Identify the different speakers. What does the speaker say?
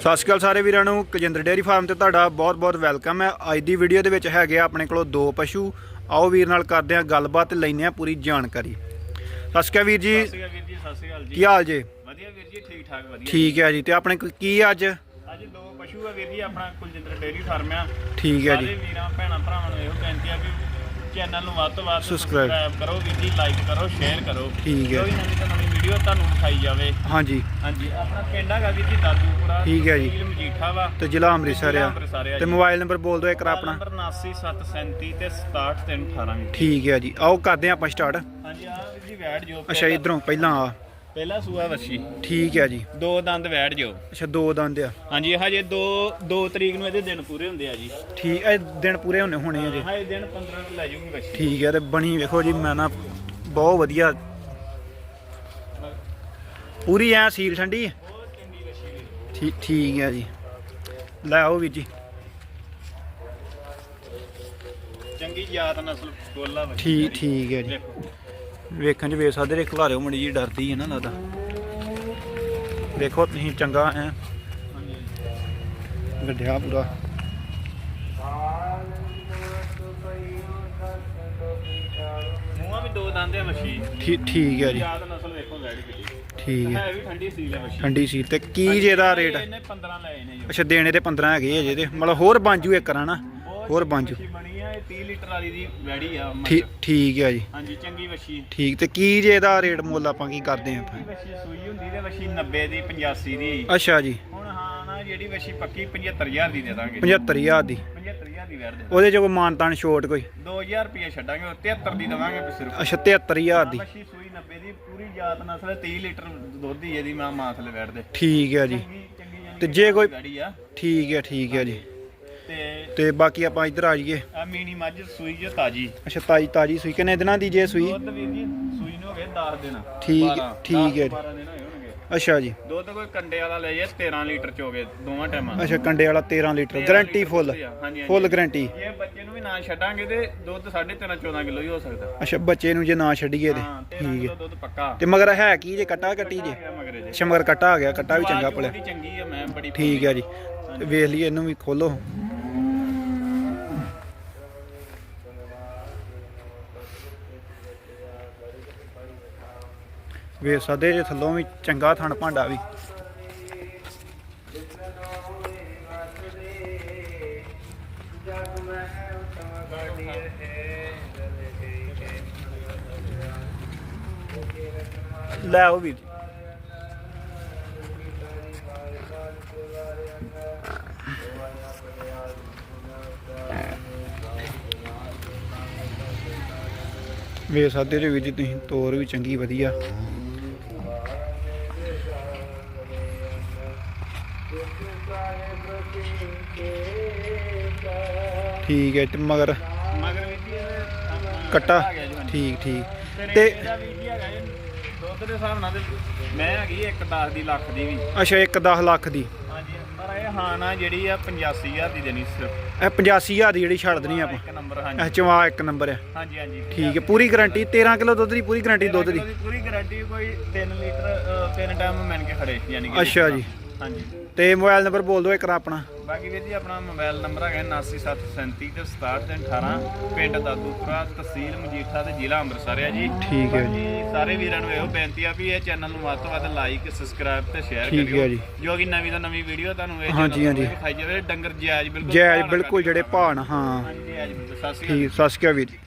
Speaker 1: ਸਤਿ ਸ਼੍ਰੀ ਅਕਾਲ ਸਾਰੇ ਵੀਰਾਂ ਨੂੰ। ਕਜਿੰਦਰ ਡੇਅਰੀ ਫਾਰਮ ਤੇ ਤੁਹਾਡਾ ਬਹੁਤ-ਬਹੁਤ ਵੈਲਕਮ ਹੈ। ਅੱਜ ਦੀ ਵੀਡੀਓ ਦੇ ਵਿੱਚ ਹੈਗੇ ਆ ਆਪਣੇ ਕੋਲ ਦੋ ਪਸ਼ੂ। ਆਓ ਵੀਰ ਨਾਲ ਕਰਦੇ ਆ ਗੱਲਬਾਤ ਲੈਨੇ ਆ ਪੂਰੀ ਜਾਣਕਾਰੀ। ਸਤਿ ਸ਼੍ਰੀ ਅਕਾਲ ਵੀਰ ਜੀ।
Speaker 2: ਸਤਿ ਸ਼੍ਰੀ ਅਕਾਲ ਵੀਰ ਜੀ ਸਤਿ ਸ਼੍ਰੀ ਅਕਾਲ ਜੀ।
Speaker 1: ਕੀ ਹਾਲ ਜੇ?
Speaker 2: ਵਧੀਆ ਵੀਰ ਜੀ ਠੀਕ ਠਾਕ ਵਧੀਆ
Speaker 1: ਠੀਕ ਹੈ ਜੀ। ਤੇ ਆਪਣੇ ਕੋਲ ਕੀ ਅੱਜ?
Speaker 2: ਅੱਜ ਦੋ ਪਸ਼ੂ ਆ ਵੀਰ ਜੀ ਆਪਣਾ ਕੁਲਜਿੰਦਰ ਡੇਅਰੀ ਫਾਰਮ ਆ।
Speaker 1: ਠੀਕ ਹੈ
Speaker 2: ਸਾਰੇ
Speaker 1: ਜੀ
Speaker 2: ਵੀਰਾਂ ਭੈਣਾਂ ਭਰਾਵਾਂ ਨੂੰ ਇਹੋ ਬੇਨਤੀ ਆ ਵੀ ਚੈਨਲ ਨੂੰ ਵੱਧ ਤੋਂ ਵੱਧ
Speaker 1: Subscribe।
Speaker 2: ਕਰੋ ਵੀਰ ਜੀ ਲਾਈਕ ਕਰੋ ਸ਼ੇਅਰ ਕਰੋ।
Speaker 1: ਠੀਕ ਹੈ।
Speaker 2: ਕੋਈ ਨਵੀਂ ਤੋਂ ਨਵੀਂ ਵੀਡੀਓ ਤੁਹਾਨੂੰ ਦਿਖਾਈ ਜਾਵੇ।
Speaker 1: ਹਾਂਜੀ।
Speaker 2: ਹਾਂਜੀ ਆਪਣਾ ਪਿੰਡ ਹੈਗਾ ਵੀਰ ਜੀ ਦਾਦੂਪੁਰਾ।
Speaker 1: ਠੀਕ ਹੈ ਜੀ।
Speaker 2: ਤਹਿਸੀਲ ਮਜੀਠਾ ਵਾ।
Speaker 1: ਤੇ ਜ਼ਿਲ੍ਹਾ ਅੰਮ੍ਰਿਤਸਰ
Speaker 2: ਜ਼ਿਲ੍ਹਾ
Speaker 1: ਆ
Speaker 2: ਅੰਮ੍ਰਿਤਸਰ ਆ
Speaker 1: ਤੇ
Speaker 2: ਜੀ।
Speaker 1: ਮੋਬਾਈਲ ਨੰਬਰ ਬੋਲ ਦਿਓ ਇੱਕ ਵਾਰ ਆਪਣਾ।
Speaker 2: ਨੰਬਰ 793737 ਤੇ 67318 ਵੀਰ ਜੀ
Speaker 1: ਠੀਕ ਹੈ ਜੀ। ਆਓ ਕਰਦੇ ਆ ਆਪਾਂ ਸਟਾਰਟ
Speaker 2: ਹਾਂਜੀ ਆ ਵੀਰ ਜੀ ਵੈੜ ਜੋ
Speaker 1: ਅੱਛਾ ਇਧਰੋਂ ਪਹਿਲਾਂ ਆ।
Speaker 2: ਪਹਿਲਾ ਸੂਆ ਵਛੀ
Speaker 1: ਠੀਕ ਹੈ ਜੀ।
Speaker 2: ਦੋ ਦੰਦ ਵੈੜ ਜੋ
Speaker 1: ਅੱਛਾ ਦੋ ਦੰਦ ਆ।
Speaker 2: ਹਾਂਜੀ ਹਜੇ 2 2 ਤਰੀਕ ਨੂੰ ਇਹਦੇ ਦਿਨ ਪੂਰੇ ਹੁੰਦੇ ਆ ਜੀ।
Speaker 1: ਠੀਕ ਇਹ ਦਿਨ ਪੂਰੇ ਹੋਣੇ ਹੋਣੇ ਆ ਜੀ।
Speaker 2: ਹਾਂ ਇਹ ਦਿਨ 15 ਨੂੰ ਲੈ ਜੂਗੀ ਬੱਚੀ
Speaker 1: ਠੀਕ ਹੈ ਤੇ ਬਣੀ ਵੇਖੋ ਜੀ ਮੈਂ ਨਾ ਬਹੁਤ ਵਧੀਆ। ਪੂਰੀ ਐ ਸੀਲ ਠੰਡੀ? ਹੈ ਠੀਕ ਠੀਕ ਹੈ ਜੀ। ਲੈ ਆਓ ਵੀਰ ਜੀ।
Speaker 2: ਚੰਗੀ ਜਾਤ ਨਸਲ ਗੋਲਾ ਬੱਚੀ
Speaker 1: ਠੀਕ ਠੀਕ ਹੈ ਜੀ। ਵੇਖਣ ਚ ਵੇਖ ਸਕਦੇ ਰੇ ਖਲਾਰਿਓ ਮੜੀ ਜੀ ਡਰਦੀ ਹੈ ਨਾ ਲੱਗਦਾ। ਦੇਖੋ ਤੁਸੀਂ ਚੰਗਾ ਐ।
Speaker 2: ਹਾਂਜੀ
Speaker 1: ਗੱਡਿਆ ਪੂਰਾ।
Speaker 2: ਮੂੰਹਾਂ ਵੀ ਦੋ ਦੰਦ ਹੈ ਬੱਚੀ
Speaker 1: ਠੀਕ ਠੀਕ ਹੈ ਜੀ।
Speaker 2: ਜਾਤ ਨਸਲ ਵੇਖੋ ਵੈੜ ਕਿੱਡੀ।
Speaker 1: ਠੀਕ ਹੈ
Speaker 2: ਹੈ ਵੀ ਠੰਡੀ ਸੀ ਲੈ ਬੱਚੀ
Speaker 1: ਠੰਡੀ ਸੀ ਤੇ ਕੀ ਜੇ ਦਾ ਰੇਟ
Speaker 2: ਇਹਨੇ 15 ਲਏ ਨੇ ਜੋ।
Speaker 1: ਅੱਛਾ ਦੇਣੇ ਤੇ 15 ਹੈਗੇ ਆ ਜਿਹਦੇ ਮਤਲਬ ਹੋਰ ਬਾਂਜੂ ਇੱਕ
Speaker 2: ਬਹੁਤ
Speaker 1: ਹੋਰ ਬਾਂਜੂ
Speaker 2: ਇਹ 30 ਲੀਟਰ ਵਾਲੀ ਦੀ ਵੈੜੀ ਆ ਮੱਝ।
Speaker 1: ਠੀਕ ਠੀਕ ਹੈ ਜੀ।
Speaker 2: ਹਾਂਜੀ ਚੰਗੀ ਬੱਚੀ
Speaker 1: ਠੀਕ ਤੇ ਕੀ ਜੇ ਦਾ ਰੇਟ ਮੁੱਲ ਆਪਾਂ ਕੀ ਕਰਦੇ ਆਂ
Speaker 2: ਇਹ ਬੱਚੀ ਸੂਈ ਹੁੰਦੀ ਤੇ ਬੱਚੀ 90 ਦੀ 85 ਦੀ।
Speaker 1: ਅੱਛਾ ਜੀ।
Speaker 2: ਹੁਣ ਹਾਂ ਨਾ ਜਿਹੜੀ ਬੱਚੀ ਪੱਕੀ 75000 ਦੀ ਦੇ ਦਾਂਗੇ।
Speaker 1: 75000 ਦੀ।
Speaker 2: 75000 ਦੀ ਵੈੜ ਦੇ
Speaker 1: ਉਹਦੇ ਚ ਕੋਈ ਮਾਨਤਾਨ ਛੋਟ ਕੋਈ?
Speaker 2: 2000 ਰੁਪਏ ਛੱਡਾਂਗੇ 73 ਦੀ ਦਵਾਂਗੇ ਸਿਰਫ।
Speaker 1: ਅੱਛਾ 73000 ਦੀ।
Speaker 2: ਮੱਛੀ ਸੂਈ 90 ਦੀ ਪੂਰੀ ਜਾਤ ਨਸਲ 30 ਲੀਟਰ ਦੁੱਧ ਹੀ ਇਹਦੀ ਮਾਂ ਮਾਂ ਥਲੇ ਬੈਠਦੇ
Speaker 1: ਠੀਕ ਹੈ ਜੀ।
Speaker 2: ਚੰਗੀ ਚੰਗੀ ਜਾਨੀ
Speaker 1: ਤੇ
Speaker 2: ਕਿ
Speaker 1: ਜੇ ਕੋਈ-
Speaker 2: ਗਾੜੀ ਆ।
Speaker 1: ਠੀਕ ਹੈ ਠੀਕ ਹੈ ਜੀ।
Speaker 2: ਤੇ
Speaker 1: ਬਾਕੀ ਆਪਾਂ ਇੱਧਰ ਆ ਜਾਈਏ।
Speaker 2: ਆ ਮੀਨੀ ਮੱਝ ਸੂਈ ਜੋ ਤਾਜੀ।
Speaker 1: ਅੱਛਾ ਤਾਜੀ ਤਾਜੀ ਸੂਈ। ਕਿੰਨੇ ਦਿਨਾਂ ਦੀ ਜੇ ਸੂਈ?
Speaker 2: ਦੁੱਧ ਵੀਰ ਜੀ ਸੂਈ ਨੂੰ ਹੋ ਗਏ 10 ਦਿਨ।
Speaker 1: ਠੀਕ-
Speaker 2: 12,
Speaker 1: ਠੀਕ ਹੈ ਜੀ।
Speaker 2: 12 ਦਿਨ ਹੋਏ ਹੋਣਗੇ।
Speaker 1: ਅੱਛਾ ਜੀ।
Speaker 2: ਦੁੱਧ ਕੋਈ ਕੰਡੇ ਵਾਲਾ ਲੈ ਜੇ 13 ਲੀਟਰ ਚ ਹੋ ਗਏ ਦੋਵਾਂ ਟਾਈਮਾਂ
Speaker 1: ਅੱਛਾ ਕੰਡੇ ਵਾਲਾ 13 ਲੀਟਰ।
Speaker 2: 13
Speaker 1: ਗਾਰੰਟੀ ਫੁੱਲ
Speaker 2: ਹਾਂਜੀ,
Speaker 1: ਫੁੱਲ। ਗਾਰੰਟੀ
Speaker 2: ਜੇ ਬੱਚੇ ਨੂੰ ਵੀ ਨਾ ਛੱਡਾਂਗੇ ਤੇ ਦੁੱਧ 13.5 14 ਕਿਲੋ ਹੀ ਹੋ ਸਕਦਾ।
Speaker 1: ਅੱਛਾ ਬੱਚੇ ਨੂੰ ਜੇ ਨਾ ਛੱਡੀਏ ਤੇ।
Speaker 2: ਹਾਂ 13
Speaker 1: ਠੀਕ
Speaker 2: ਕਿਲੋ
Speaker 1: ਹੈ
Speaker 2: ਦੁੱਧ ਪੱਕਾ।
Speaker 1: ਤੇ ਮਗਰ ਹੈ ਕੀ ਜੇ ਕੱਟਾ ਕੱਟੀ ਜੇ?
Speaker 2: ਹੈਗਾ ਮਗਰੇ ਜੇ।
Speaker 1: ਅੱਛਾ ਮਗਰ ਕੱਟਾ ਆ ਗਿਆ ਕੱਟਾ ਵੀ ਚੰਗਾ
Speaker 2: ਉਹਦੀ ਚੰਗੀ ਆ ਮੈਂ ਬੜੀ
Speaker 1: ਠੀਕ ਹੈ ਜੀ। ਤੇ ਵੇਖ ਲਈਏ ਇਹਨੂੰ ਵੀ ਖੋਲੋ। ਵੇਖ ਸਕਦੇ ਜੇ ਥੱਲੋਂ ਵੀ ਚੰਗਾ ਥਣ ਭਾਂਡਾ ਵੀ। ਲੈ ਆਓ ਵੀਰ। ਜੀ ਵੇਖ ਸਕਦੇ ਜੇ ਵੀਰ ਜੀ, ਤੁਸੀਂ ਤੋਰ ਵੀ ਚੰਗੀ, ਵਧੀਆ। ਠੀਕ ਹੈ ਤੇ ਮਗਰ
Speaker 2: ਮਗਰ ਜੀ ਇਹ
Speaker 1: ਕੱਟਾ।
Speaker 2: ਆ ਗਿਆ ਜੀ ਹਾਂਜੀ।
Speaker 1: ਠੀਕ ਠੀਕ।
Speaker 2: ਤੇ
Speaker 1: ਤੇ
Speaker 2: ਇਹਦਾ ਵੀਰ ਜੀ ਹੈਗਾ ਜੀ ਦੁੱਧ ਦੇ ਹਿਸਾਬ ਨਾਲ ਤੇ ਮੈਂ ਹੈਗੀ 1 10 ਦੀ ਲੱਖ ਦੀ ਵੀ।
Speaker 1: ਅੱਛਾ ਇੱਕ 10 ਲੱਖ ਦੀ।
Speaker 2: ਹਾਂਜੀ ਪਰ ਇਹ ਹਾਂ ਨਾ ਜਿਹੜੀ ਆ 85000 ਦੀ ਦੇਣੀ ਸਿਰਫ।
Speaker 1: ਇਹ 85000 ਦੀ ਜਿਹੜੀ ਛੱਡ ਦੇਣੀ ਆਪਾਂ।
Speaker 2: ਇੱਕ ਨੰਬਰ
Speaker 1: ਇਹ
Speaker 2: ਹਾਂਜੀ
Speaker 1: ਚਵਾ ਇੱਕ ਨੰਬਰ ਹੈ
Speaker 2: ਹਾਂਜੀ ਹਾਂਜੀ।
Speaker 1: ਠੀਕ ਹੈ ਪੂਰੀ ਗਾਰੰਟੀ 13 ਕਿਲੋ ਦੁੱਧ ਦੀ ਪੂਰੀ ਗਾਰੰਟੀ ਦੁੱਧ ਦੀ।
Speaker 2: ਪੂਰੀ ਗਾਰੰਟੀ ਕੋਈ 3 ਲੀਟਰ ਅ, ਤਿੰਨ ਟਾਈਮ ਮੈਨ ਕੇ ਖੜੇ ਯਾਨੀ ਕਿ
Speaker 1: ਅੱਛਾ ਜੀ।
Speaker 2: ਹਾਂਜੀ।
Speaker 1: ਤੇ ਮੋਬਾਈਲ ਨੰਬਰ ਬੋਲ ਦਿਓ ਇੱਕ ਵਾਰ ਆਪਣਾ।
Speaker 2: ਬਾਕੀ ਵੀਰ ਜੀ ਆਪਣਾ ਮੋਬਾਈਲ ਨੰਬਰ ਹੈਗਾ 793737 ਤੇ 6718 ਪਿੰਡ ਦਾਦੂਪੁਰਾ ਤਹਿਸੀਲ ਮਜੀਠਾ ਤੇ ਜ਼ਿਲ੍ਹਾ ਅੰਮ੍ਰਿਤਸਰ ਆ ਜੀ।
Speaker 1: ਠੀਕ ਹੈ
Speaker 2: ਬਾਕੀ ਸਾਰੇ ਵੀਰਾਂ ਨੂੰ ਇਹੋ ਬੇਨਤੀ ਆ ਵੀ ਇਹ ਚੈਨਲ ਨੂੰ ਵੱਧ ਤੋਂ ਵੱਧ ਲਾਈਕ ਸਬਸਕ੍ਰਾਈਬ ਤੇ ਸ਼ੇਅਰ
Speaker 1: ਠੀਕ
Speaker 2: ਕਰਿਓ
Speaker 1: ਹੈ ਜੀ।
Speaker 2: ਜੋ ਕਿ ਨਵੀਂ ਤੋਂ ਨਵੀਂ ਵੀਡੀਓ ਤੁਹਾਨੂੰ ਇਹ
Speaker 1: ਹਾਂਜੀ,
Speaker 2: channel ਤੇ
Speaker 1: ਹਾਂਜੀ।
Speaker 2: ਦਿਖਾਈ ਜਾਵੇ। ਡੰਗਰ ਜਾਇਜ਼ ਬਿਲਕੁਲ
Speaker 1: ਜੈ
Speaker 2: ਭਾਅ ਨਾਲ
Speaker 1: ਬਿਲਕੁਲ ਜਿਹੜੇ ਭਾਣ ਹਾਂ।
Speaker 2: ਹਾਂਜੀ ਜਾਇਜ਼ ਸਤਿ ਸ਼੍ਰੀ ਅਕਾਲ।
Speaker 1: ਠੀਕ ਸਤਿ ਸ਼੍ਰੀ ਅਕਾਲ ਵੀਰ ਜੀ।